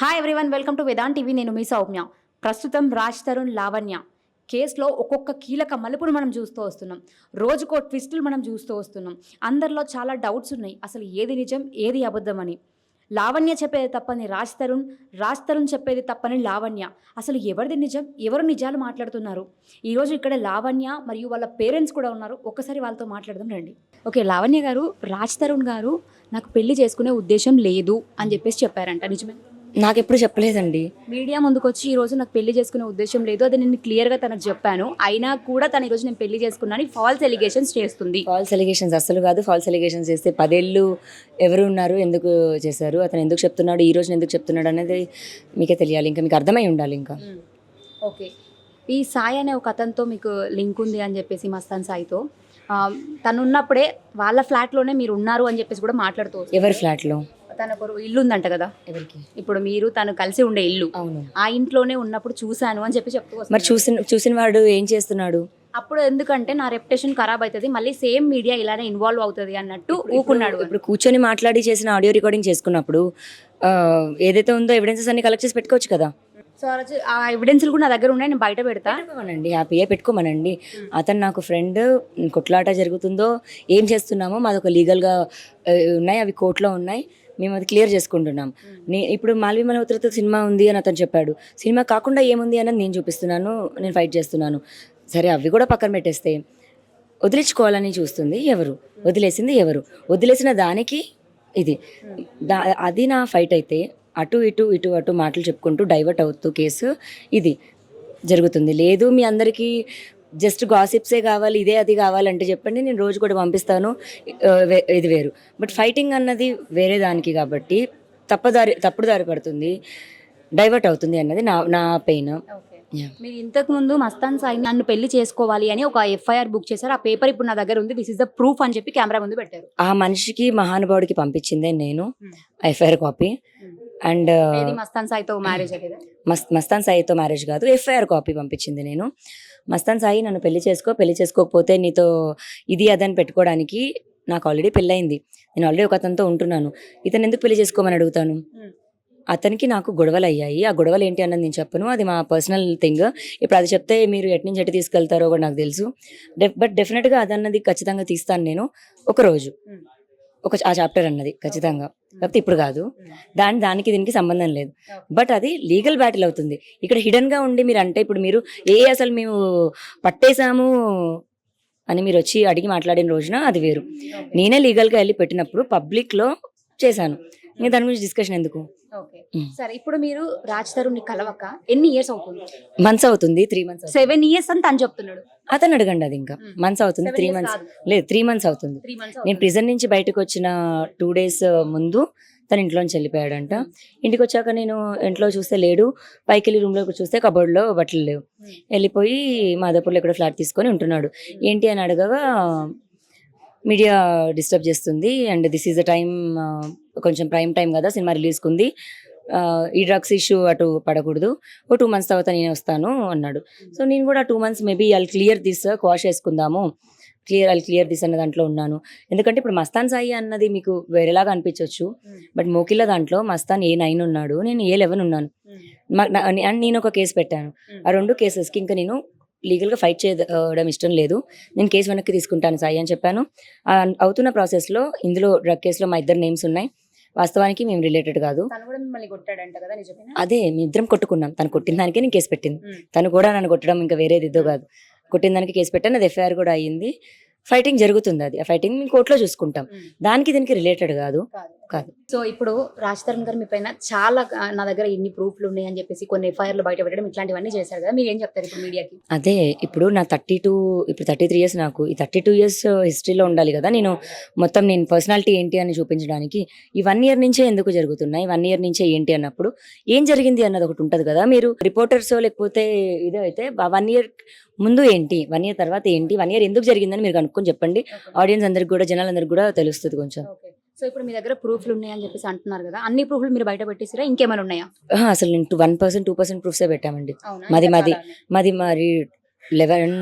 Hi everyone welcome to Vedant TV నేను మీ సౌమ్య. ప్రస్తుతం రాజ్ తరుణ్ లావణ్య. కేసులో ఒక్కొక్క కీలక మలుపును మనం చూస్తూ వస్తున్నాం. రోజుకో ట్విస్టులు మనం చూస్తూ వస్తున్నాం. అందరిలో చాలా డౌట్స్ ఉన్నాయి. అసలు ఏది నిజం ఏది అబద్ధం అని లావణ్య చెప్పేది తప్పని రాజ్ తరుణ్ రాజ్ తరుణ్ చెప్పేది తప్పని లావణ్య. అసలు ఎవరిది నిజం ఎవరు నిజాలు మాట్లాడుతున్నారు? ఈరోజు ఇక్కడ లావణ్య మరియు వాళ్ళ పేరెంట్స్ కూడా ఉన్నారు. ఒక్కసారి వాళ్ళతో మాట్లాడదాం రండి. ఓకే లావణ్య గారు రాజ్ తరుణ్ గారు నాకు పెళ్ళి చేసుకునే ఉద్దేశం లేదు అని చెప్పేసి చెప్పారంట. నిజమే? నాకెప్పుడు చెప్పలేదండి. మీడియా ముందుకు వచ్చి ఈ రోజు నాకు పెళ్ళి చేసుకునే ఉద్దేశం లేదు. అది నేను క్లియర్గా తనకు చెప్పాను. అయినా కూడా తన ఈ రోజు నేను పెళ్ళి చేసుకున్నాను ఫాల్స్ ఎలిగేషన్స్ చేస్తుంది. ఫాల్స్ ఎలిగేషన్స్ అస్సలు కాదు. ఫాల్స్ ఎలిగేషన్స్ చేస్తే పదేళ్ళు ఎవరు ఉన్నారు ఎందుకు చేశారు అతను ఎందుకు చెప్తున్నాడు ఈ రోజున ఎందుకు చెప్తున్నాడు అనేది మీకే తెలియాలి. ఇంకా మీకు అర్థమై ఉండాలి ఇంకా. ఓకే. ఈ సాయి అనే ఒక అతనితో మీకు లింక్ ఉంది అని చెప్పేసి మస్తాన్ సాయితో. తను ఉన్నప్పుడే వాళ్ళ ఫ్లాట్లోనే మీరు ఉన్నారు అని చెప్పేసి కూడా మాట్లాడుతూ. ఎవరి ఫ్లాట్లో? తనకు ఇల్లు ఉందంట కదా? ఎవరికి? ఇప్పుడు మీరు తను కలిసి ఉండే ఇల్లు. అవును. ఆ ఇంట్లోనే ఉన్నప్పుడు చూశాను అని చెప్పి చెప్తూ మరి. చూసిన చూసిన వాడు ఏం చేస్తున్నాడు? అప్పుడు ఎందుకంటే నా రెప్యుటేషన్ ఖరాబ్ అవుతుంది మళ్ళీ సేమ్ మీడియా ఇలానే ఇన్వాల్వ్ అవుతుంది అన్నట్టు ఊకున్నాడు ఇప్పుడు కూర్చొని మాట్లాడి చేసిన ఆడియో రికార్డింగ్ చేసుకున్నప్పుడు ఆ, ఏదైతే ఉందో ఎవిడెన్సెస్ అన్ని కలెక్ట్ చేసి పెట్టుకోవచ్చు కదా? సో ఆ రోజు ఆ ఎవిడెన్స్లు కూడా నా దగ్గర ఉన్నాయి నేను బయట పెడతా. పెట్టుకోమనండి హ్యాపీగా పెట్టుకోమనండి. అతను నాకు ఫ్రెండ్ కొట్లాట జరుగుతుందో ఏం చేస్తున్నామో మాదొక లీగల్గా ఉన్నాయి అవి కోర్టులో ఉన్నాయి. మేము అది క్లియర్ చేసుకుంటున్నాం. నే ఇప్పుడు మాల్వి మల్హోత్రతో సినిమా ఉంది అని అతను చెప్పాడు. సినిమా కాకుండా ఏముంది అన్నది నేను చూపిస్తున్నాను నేను ఫైట్ చేస్తున్నాను. సరే అవి కూడా పక్కన పెట్టేస్తే వదిలించుకోవాలని చూస్తుంది ఎవరు? వదిలేసింది ఎవరు? వదిలేసిన దానికి ఇది. దా అది నా ఫైట్ అయితే అటు ఇటు ఇటు అటు మాటలు చెప్పుకుంటూ డైవర్ట్ అవుతూ కేసు ఇది జరుగుతుంది. లేదు మీ అందరికీ జస్ట్ గాసిప్సే కావాలి ఇదే అది కావాలంటే చెప్పండి నేను రోజు కూడా పంపిస్తాను. ఇది వేరు. బట్ ఫైటింగ్ అన్నది వేరే దానికి కాబట్టి తప్పదారి తప్పుడు దారి పడుతుంది. డైవర్ట్ అవుతుంది అన్నది నా నా పెయిన్. మీరు ఇంతకు ముందు మస్తాన్ సాయి నన్ను పెళ్ళి చేసుకోవాలి అని ఒక ఎఫ్ఐఆర్ బుక్ చేశారు. ఆ పేపర్ ఇప్పుడు నా దగ్గర ఉంది. దిస్ ఇస్ ద ప్రూఫ్ అని చెప్పి కెమెరా ముందు పెట్టారు. ఆ మనిషికి మహానుభావుడికి పంపించిందే నేను. ఎఫ్ఐఆర్ కాపీ అండ్ మస్తాన్ సాయితో మ్యారేజ్ అయ్యేది మస్ మస్తాన్ సాయితో మ్యారేజ్ కాదు. ఎఫ్ఐఆర్ కాపీ పంపించింది నేను. మస్తాన్ సాయి నన్ను పెళ్ళి చేసుకో పెళ్ళి చేసుకోకపోతే నీతో ఇది అదని పెట్టుకోవడానికి నాకు ఆల్రెడీ పెళ్ళయింది. నేను ఆల్రెడీ ఒక అతనితో ఉంటున్నాను. ఇతను ఎందుకు పెళ్ళి చేసుకోమని అడుగుతాను? అతనికి నాకు గొడవలు అయ్యాయి ఆ గొడవలు ఏంటి అన్నది నేను చెప్పను. అది మా పర్సనల్ థింగ్ ఇప్పుడు అది చెప్తే మీరు ఎటు నుంచి ఎటు తీసుకెళ్తారో కూడా నాకు తెలుసు. బట్ డెఫినెట్గా అదన్నది ఖచ్చితంగా తీస్తాను నేను ఒక రోజు. Hmm. ఒక ఆ చాప్టర్ అన్నది ఖచ్చితంగా. కాకపోతే ఇప్పుడు కాదు. దాని దానికి దీనికి సంబంధం లేదు. బట్ అది లీగల్ బ్యాటిల్ అవుతుంది. ఇక్కడ హిడెన్గా ఉండి మీరు అంటే ఇప్పుడు మీరు ఏ అసలు మేము పట్టేశాము అని మీరు వచ్చి అడిగి మాట్లాడిన రోజున అది వేరు. నేనే లీగల్గా వెళ్ళి పెట్టినప్పుడు పబ్లిక్లో చేశాను. ఇంకా దాని గురించి డిస్కషన్ ఎందుకు? ఓకే. సరే ఇప్పుడు మీరు రాజ్ తరుణ్ని కలవక ఎన్ని ఇయర్స్ అవుతుంది? మంత్స్ అవుతుంది త్రీ మంత్స్ సెవెన్ ఇయర్స్ అని తను చెప్తున్నాడు. అతను అడగండి అది ఇంకా. మంత్స్ అవుతుంది త్రీ మంత్స్. లేదు త్రీ మంత్స్ అవుతుంది. నేను ప్రిజన్ నుంచి బయటకు వచ్చిన టూ డేస్ ముందు తన ఇంట్లోంచి వెళ్ళిపోయాడంట. ఇంటికి వచ్చాక నేను ఇంట్లో చూస్తే లేడు. పైకి వెళ్ళి రూమ్లోకి చూస్తే కబోర్డ్లో బట్టలు లేవు. వెళ్ళిపోయి మాదాపూర్లో ఇక్కడ ఫ్లాట్ తీసుకొని ఉంటున్నాడు. ఏంటి అని అడగగా మీడియా డిస్టర్బ్ చేస్తుంది and this is the time కొంచెం ప్రైమ్ టైం కదా సినిమా రిలీజ్కి ఉంది ఈ డ్రగ్స్ ఇష్యూ అటు పడకూడదు. ఓ టూ మంత్స్ తర్వాత నేను వస్తాను అన్నాడు. సో నేను కూడా two months maybe I'll clear this quash చేసుకుందాము. క్లియర్ ఐల్ క్లియర్ దిస్ అన్న దాంట్లో ఉన్నాను. ఎందుకంటే ఇప్పుడు మస్తాన్ సాయి అన్నది మీకు వేరేలాగా అనిపించవచ్చు బట్ మోకిల దాంట్లో మస్తాన్ ఏ నైన్ ఉన్నాడు నేను ఏ లెవెన్ ఉన్నాను. నా- అండ్ నేను ఒక కేసు పెట్టాను. ఆ రెండు కేసెస్కి ఇంకా నేను లీగల్గా ఫైట్ చేయడం ఇష్టం లేదు. నేను కేసు వెనక్కి తీసుకుంటాను సాయి అని చెప్పాను. అవుతున్న ప్రాసెస్లో ఇందులో డ్రగ్ కేసులో మా ఇద్దరు నేమ్స్ ఉన్నాయి. వాస్తవానికి మేము రిలేటెడ్ కాదు. అదే మీ ఇద్దరం కొట్టుకున్నాం. తను కొట్టిన దానికే నేను కేసు పెట్టింది. తను కూడా నన్ను కొట్టడం ఇంకా వేరేది ఇద్దో కాదు. కొట్టిన దానికి కేసు పెట్టాను అది ఎఫ్ఐఆర్ కూడా అయ్యింది. ఫైటింగ్ జరుగుతుంది అది. ఆ ఫైటింగ్ మేము కోర్టులో చూసుకుంటాం. దానికి దీనికి రిలేటెడ్ కాదు. కాదు. సో ఇప్పుడు రాజ్ తరుణ్ గారు మీ పైన చాలా నా దగ్గర ఇన్ని ప్రూఫ్లు ఉన్నాయి అని చెప్పేసి కొన్ని ఎఫ్ఐఆర్లు బయట పెట్టడం ఇట్లాంటివన్నీ చేశారు కదా. మీరు ఏం చెప్తారు ఇప్పుడు మీడియాకి? అదే ఇప్పుడు నా థర్టీ టూ ఇప్పుడు థర్టీ త్రీ ఇయర్స్ నాకు. ఈ థర్టీ టూ ఇయర్స్ హిస్టరీలో ఉండాలి కదా. నేను మొత్తం నేను పర్సనాలిటీ ఏంటి అని చూపించడానికి ఈ వన్ ఇయర్ నుంచే ఎందుకు జరుగుతున్నాయి? వన్ ఇయర్ నుంచే ఏంటి అన్నప్పుడు ఏం జరిగింది అన్నది ఒకటి ఉంటుంది కదా. మీరు రిపోర్టర్స్ లేకపోతే ఇదే అయితే వన్ ఇయర్ ముందు ఏంటి? వన్ ఇయర్ తర్వాత ఏంటి? వన్ ఇయర్ ఎందుకు జరిగిందని మీరు కనుక్కొని చెప్పండి. ఆడియన్స్ అందరికి కూడా జనాలందరికి కూడా తెలుస్తుంది కొంచెం. సో ఇప్పుడు మీ దగ్గర ప్రూఫ్లు ఉన్నాయని చెప్పేసి అంటున్నారు కదా అన్ని ప్రూఫ్లు మీరు బయట పెట్టేసిరా? ఇంకేమైనా ఉన్నాయా? అసలు నేను వన్ పర్సెంట్ టూ పర్సెంట్ ప్రూఫ్సే పెట్టామండి? మాది- మాది. మాది మరి eleven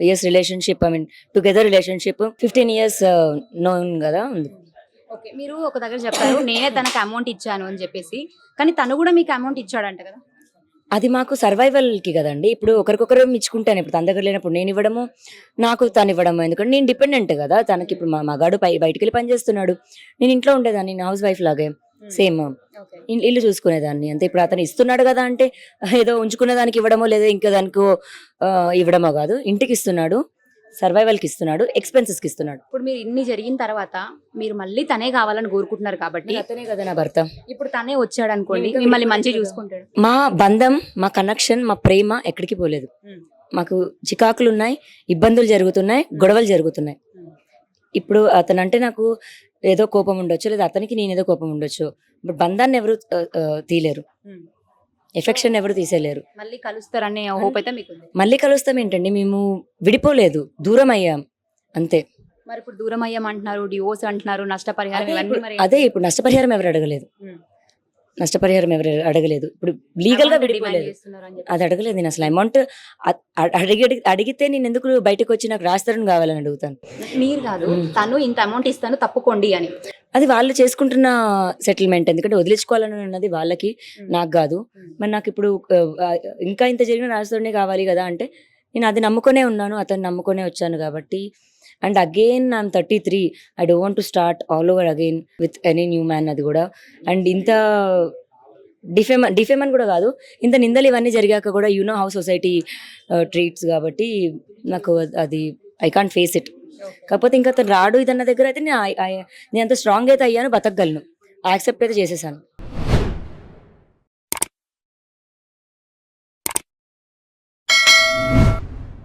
years relationship I mean together relationship fifteen years known కదా ఓకే. మీరు ఒక దగ్గర చెప్పారు నేనే తనకు అమౌంట్ ఇచ్చాను అని చెప్పేసి. కానీ తను కూడా మీకు అమౌంట్ ఇచ్చాడంట కదా? అది మాకు సర్వైవల్కి కదండి. ఇప్పుడు ఒకరికొకరు ఇచ్చుకుంటాను. ఇప్పుడు తన దగ్గర లేనప్పుడు నేను ఇవ్వడము నాకు తను ఇవ్వడము. ఎందుకంటే నేను డిపెండెంట్ కదా. తనకి ఇప్పుడు మా మగాడు పై బయటికి వెళ్ళి పని చేస్తున్నాడు. నేను ఇంట్లో ఉండేదాన్ని నేను హౌస్ వైఫ్ లాగే. సేమ్. ఇల్లు చూసుకునేదాన్ని. అంతే ఇప్పుడు అతను ఇస్తున్నాడు కదా అంటే ఏదో ఉంచుకునే దానికి ఇవ్వడమో లేదా ఇంకా దానికో ఇవ్వడమో కాదు. ఇంటికి ఇస్తున్నాడు. సర్వైవల్కి ఇస్తున్నాడు ఎక్స్పెన్సెస్కి ఇస్తున్నాడు ఇప్పుడు మీరు ఇన్ని జరిగిన తర్వాత మీరు మళ్ళీ తనే కావాలని కోరుకుంటున్నారు కాబట్టి అతనే కదా నా భర్త ఇప్పుడు తనే వచ్చాడు అనుకోండి మిమ్మల్ని కదా. చూసుకుంటాడు మా బంధం మా కనెక్షన్ మా ప్రేమ ఎక్కడికి పోలేదు. మాకు చికాకులు ఉన్నాయి ఇబ్బందులు జరుగుతున్నాయి గొడవలు జరుగుతున్నాయి. ఇప్పుడు అతను అంటే నాకు ఏదో కోపం ఉండొచ్చు లేదా అతనికి నేను ఏదో కోపం ఉండొచ్చు బట్ బంధాన్ని ఎవరు తీలేరు. ఎఫెక్షన్ ఎవరు తీసేలేరు. మళ్ళీ కలుస్తారనే హోప్ అయితే మీకు మళ్ళీ కలుస్తాం ఏంటండి మేము విడిపోలేదు దూరం అయ్యాం అంతే. మరి ఇప్పుడు దూరం అయ్యామంటున్నారు డివోర్స్ అంటున్నారు నష్టపరిహారం అదే ఇవన్నీ ఇప్పుడు- మరి అదే ఇప్పుడు నష్టపరిహారం ఎవరు అడగలేదు. నష్టపరిహారం ఎవరు అడగలేదు. ఇప్పుడు లీగల్గా విడిపోలేదు. అది అడగలేదు నేను అసలు. అమౌంట్ అడిగి అడిగితే నేను ఎందుకు బయటకు వచ్చి నాకు రాస్తారని కావాలని అడుగుతాను? మీరు కాదు. తను ఇంత అమౌంట్ ఇస్తాను తప్పుకోండి అని. అది వాళ్ళు చేసుకుంటున్న సెటిల్మెంట్ ఎందుకంటే వదిలించుకోవాలని ఉన్నది వాళ్ళకి. నాకు కాదు. మరి నాకు ఇప్పుడు ఇంకా ఇంత జరిగిన రాజధాని కావాలి కదా అంటే నేను అది నమ్ముకునే ఉన్నాను అతను నమ్ముకునే వచ్చాను కాబట్టి. And again I'm thirty three I don't want to start all over again with any new man అది కూడా. అండ్ ఇంత డిఫేమ్ డిఫేమ్ అని కూడా కాదు. ఇంత నిందలు ఇవన్నీ జరిగాక కూడా యూనో హౌ సొసైటీ ట్రీట్స్ కాబట్టి నాకు అది ఐ కాంట్ ఫేస్ ఇట్ కాకపోతే ఇంకా అతను రాడు ఇదన్న దగ్గర అయితే నేను నేను అంత స్ట్రాంగ్ అయితే అయ్యాను బతకగలను. యాక్సెప్ట్ అయితే చేసేసాను.